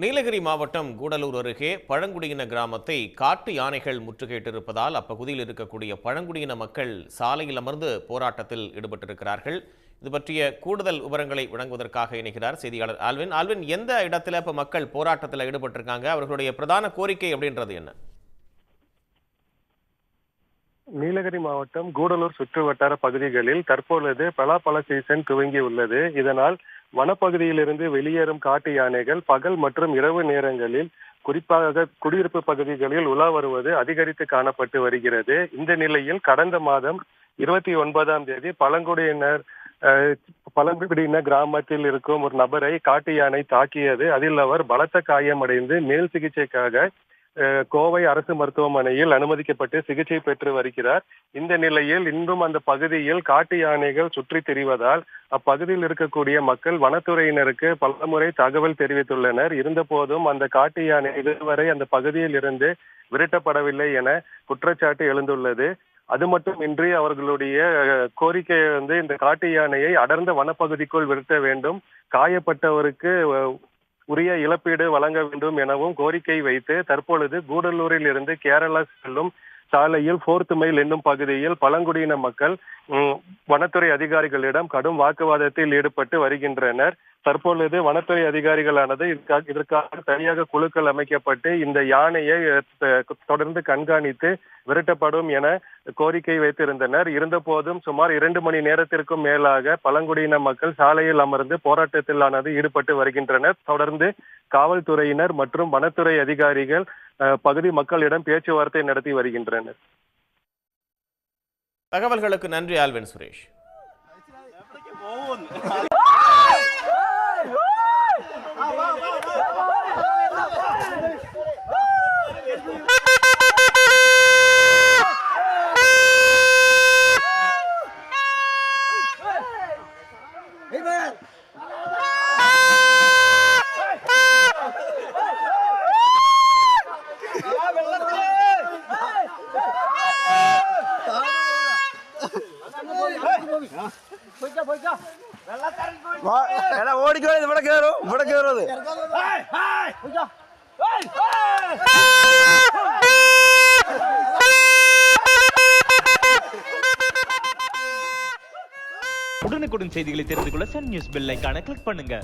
நீலகிரி மாவட்டம் கூடலூர் அருகே பழங்குடியின கிராமத்தை காட்டு யானைகள் முற்றுகையிட்டிருப்பதால் அப்பகுதியில் இருக்கக்கூடிய பழங்குடியின மக்கள் சாலையில் அமர்ந்து போராட்டத்தில் ஈடுபட்டிருக்கிறார்கள். இது பற்றிய கூடுதல் விவரங்களை வழங்குவதற்காக இணைகிறார் செய்தியாளர் ஆல்வின். ஆல்வின் எந்த இடத்துல இப்போ மக்கள் போராட்டத்தில் ஈடுபட்டிருக்காங்க? அவர்களுடைய பிரதான கோரிக்கை அப்படின்றது என்ன? நீலகிரி மாவட்டம் கூடலூர் சுற்றுவட்டார பகுதிகளில் தற்பொழுது பலாப்பழ சீசன் துவங்கி உள்ளது. இதனால் வனப்பகுதியிலிருந்து வெளியேறும் காட்டு யானைகள் பகல் மற்றும் இரவு நேரங்களில் குறிப்பாக குடியிருப்பு பகுதிகளில் உலா வருவது அதிகரித்து காணப்பட்டு வருகிறது. இந்த நிலையில் கடந்த மாதம் இருபத்தி ஒன்பதாம் தேதி பழங்குடியினர் அஹ், பழங்குடியின கிராமத்தில் இருக்கும் ஒரு நபரை காட்டு யானை தாக்கியது. அதில் அவர் பலத்த காயமடைந்து மேல் சிகிச்சைக்காக கோவை அரசு மருத்துவமனையில் அனுமதிக்கப்பட்டு சிகிச்சை பெற்று வருகிறார். இந்த நிலையில் இன்றும் அந்த பகுதியில் காட்டு யானைகள் சுற்றி திரிவதால் அப்பகுதியில் இருக்கக்கூடிய மக்கள் வனத்துறையினருக்கு பலமுறை தகவல் தெரிவித்துள்ளனர். இருந்தபோதும் அந்த காட்டு யானை இதுவரை அந்த பகுதியில் இருந்து விரட்டப்படவில்லை என குற்றச்சாட்டு எழுந்துள்ளது. அது மட்டுமின்றி அவர்களுடைய கோரிக்கை வந்து இந்த காட்டு யானையை அடர்ந்த வனப்பகுதிக்குள் விரட்ட வேண்டும். காயப்பட்டவருக்கு உரிய இழப்பீடு வழங்க வேண்டும் எனவும் கோரிக்கை வைத்து தற்பொழுது கூடலூரில் இருந்து கேரளா செல்லும் சாலையில் போர்த்து மைல் என்னும் பகுதியில் பழங்குடியின மக்கள் வனத்துறை அதிகாரிகளிடம் கடும் வாக்குவாதத்தில் ஈடுபட்டு வருகின்றனர். தற்பொழுது வனத்துறை அதிகாரிகளானது இதற்காக தனியாக குழுக்கள் அமைக்கப்பட்டு இந்த யானையை தொடர்ந்து கண்காணித்து விரட்டப்படும் என கோரிக்கை வைத்திருந்தனர். இருந்தபோதும் சுமார் இரண்டு மணி நேரத்திற்கும் மேலாக பழங்குடியின மக்கள் சாலையில் அமர்ந்து போராட்டத்திலானது ஈடுபட்டு வருகின்றனர். தொடர்ந்து காவல்துறையினர் மற்றும் வனத்துறை அதிகாரிகள் பகுதி மக்களிடம் பேச்சுவார்த்தை நடத்தி வருகின்றனர். தகவல்களுக்கு நன்றி ஆல்வின் சுரேஷ். എടാ ഓടിക്കോ ഇവിടെ കേറും ഇവിടെ കേറുന്നത് உடனுக்குடன் செய்திகளை தெரிந்து கொள்ள சன் நியூஸ் பெல் ஐகானை கிளிக் பண்ணுங்க